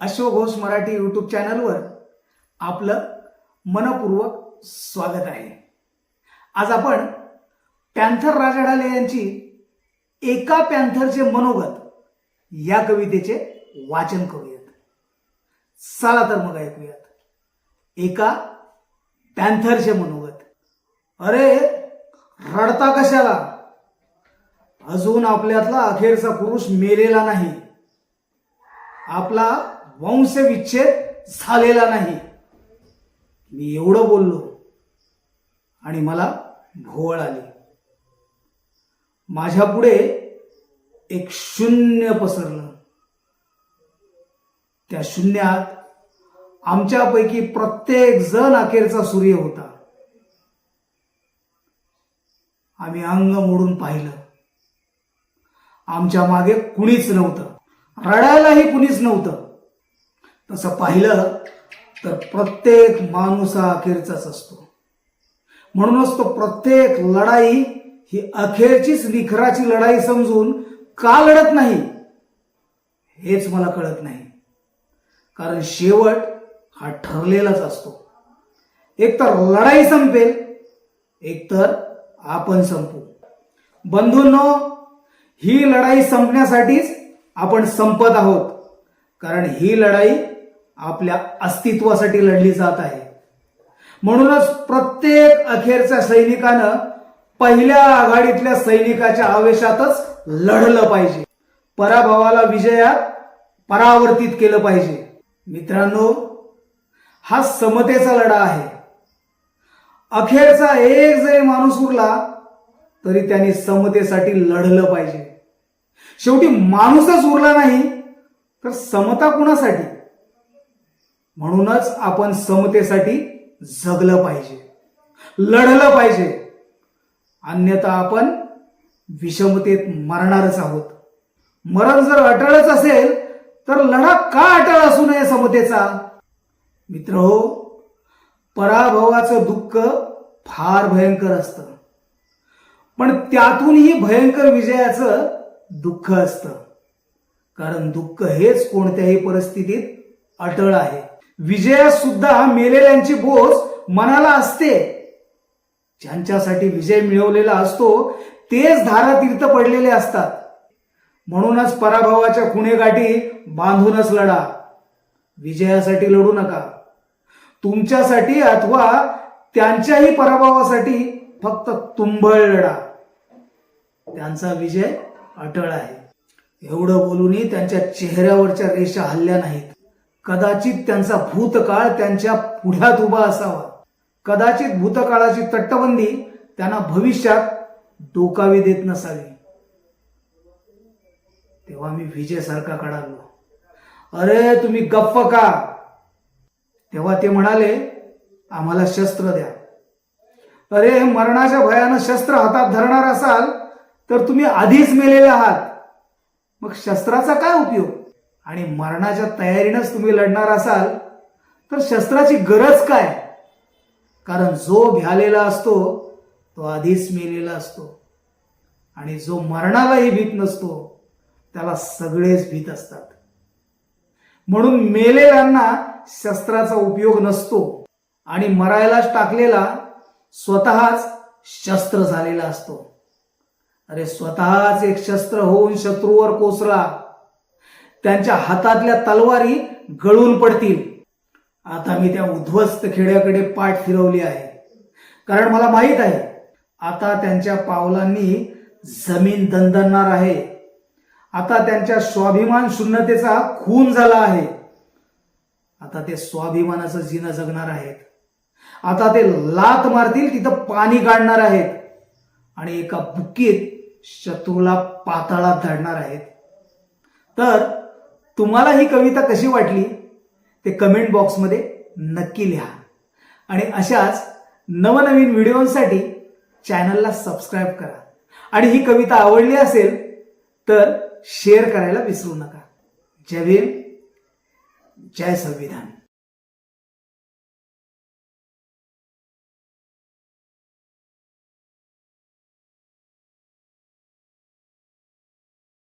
अश्वघोष Marathi YouTube चॅनलवर आपलं मनपूर्वक स्वागत आहे. आज आपण पॅन्थर राजडाले यांची एका पॅन्थरचे मनोगत या कवितेचे वाचन करूयात. चला तर मग ऐकूयात. एका पॅन्थरचे मनोगत. अरे रडता कशाला? अजून आपल्यातला अखेरचा पुरुष मेलेला नाही. आपला वंशविच्छेद झालेला नाही. मी एवढं बोललो आणि मला भोवळ आली. माझ्या पुढे एक शून्य पसरलं. त्या शून्यात आमच्यापैकी प्रत्येक जण अखेरचा सूर्य होता. आम्ही अंग मोडून पाहिलं. आमच्या मागे कुणीच नव्हतं. रडायलाही कुणीच नव्हतं. तसं पाहिलं तर प्रत्येक माणूस हा अखेरचाच असतो. म्हणूनच तो प्रत्येक लढाई ही अखेरचीच निखराची लढाई समजून का लढत नाही हेच मला कळत नाही. कारण शेवट हा ठरलेलाच असतो. एकतर लढाई संपेल एकतर आपण संपू. बंधूंनो ही लढाई संपण्यासाठीच आपण संपत आहोत. कारण ही लढाई आपल्या अस्तित्वासाठी लढली जात आहे. म्हणूनच प्रत्येक अखेरच्या सैनिकानं पहिल्या आघाडीतल्या सैनिकाच्या आवेशातच लढलं पाहिजे. पराभवाला विजयात परावर्तित केलं पाहिजे. मित्रांनो हा समतेचा लढा आहे. अखेरचा एक जरी माणूस उरला तरी त्यांनी समतेसाठी लढलं पाहिजे. शेवटी माणूसच उरला नाही तर समता कुणासाठी? म्हणूनच आपण समतेसाठी जगलं पाहिजे लढलं पाहिजे. अन्यथा आपण विषमतेत मरणारच आहोत. मरण जर अटळच असेल तर लढा का अटळ असू नये समतेचा? मित्र हो पराभवाचं दुःख फार भयंकर असतं. पण त्यातूनही भयंकर विजयाचं दुःख असतं. कारण दुःख हेच कोणत्याही परिस्थितीत अटळ आहे. विजया सुद्धा मेलेल्यांची बोस मनाला असते. ज्यांच्यासाठी विजय मिळवलेला असतो तेच धारातीर्थ पडलेले असतात. म्हणूनच पराभवाच्या खुणेगाठी बांधूनच लढा. विजयासाठी लढू नका. तुमच्यासाठी अथवा त्यांच्याही पराभवासाठी फक्त तुंबळ लढा. त्यांचा विजय अटळ आहे. एवढं बोलूनही त्यांच्या चेहऱ्यावरच्या रेषा हल्ल्या नाहीत. कदाचित त्यांचा भूतकाळ त्यांच्या पुढ्यात उभा असावा. कदाचित भूतकाळाची तटबंदी त्यांना भविष्यात डोकावी देत नसावी. तेव्हा मी विजयसारखा कडालो अरे तुम्ही गप्प का? तेव्हा ते म्हणाले आम्हाला शस्त्र द्या. अरे मरणाच्या भयानं शस्त्र हातात धरणार असाल तर तुम्ही आधीच मेलेले आहात. मग शस्त्राचा काय उपयोग? आणि मरणाच्या तयारीनंच तुम्ही लढणार असाल तर शस्त्राची गरज काय? कारण जो भ्यालेला असतो तो आधीच मेलेला असतो. आणि जो मरणालाही भीत नसतो त्याला सगळेच भीत असतात. म्हणून मेलेल्यांना शस्त्राचा उपयोग नसतो आणि मरायलाच टाकलेला स्वतःच शस्त्र झालेला असतो. अरे स्वतःच एक शस्त्र होऊन शत्रूवर कोसळा. त्यांच्या हातातल्या तलवारी गळून पडतील. आता मी त्या उद्ध्वस्त खेड्याकडे पाठ फिरवली आहे. कारण मला माहीत आहे आता त्यांच्या पावलांनी जमीन दणदणणार आहे. आता त्यांच्या स्वाभिमान शून्यतेचा खून झाला आहे. आता ते स्वाभिमानाचं जिनं जगणार आहेत. आता ते लात मारतील तिथं पाणी काढणार आहेत. आणि एका बुक्कीत शत्रूला पाताळात धाडणार आहेत. तर तुम्हाला ही कविता कशी वाटली? ते कमेंट बॉक्समध्ये नक्की लिहा. आणि अशाच नवनवीन व्हिडिओंसाठी चॅनलला सबस्क्राईब करा. आणि ही कविता आवडली असेल तर शेअर करायला विसरू नका. जय भीम जय संविधान.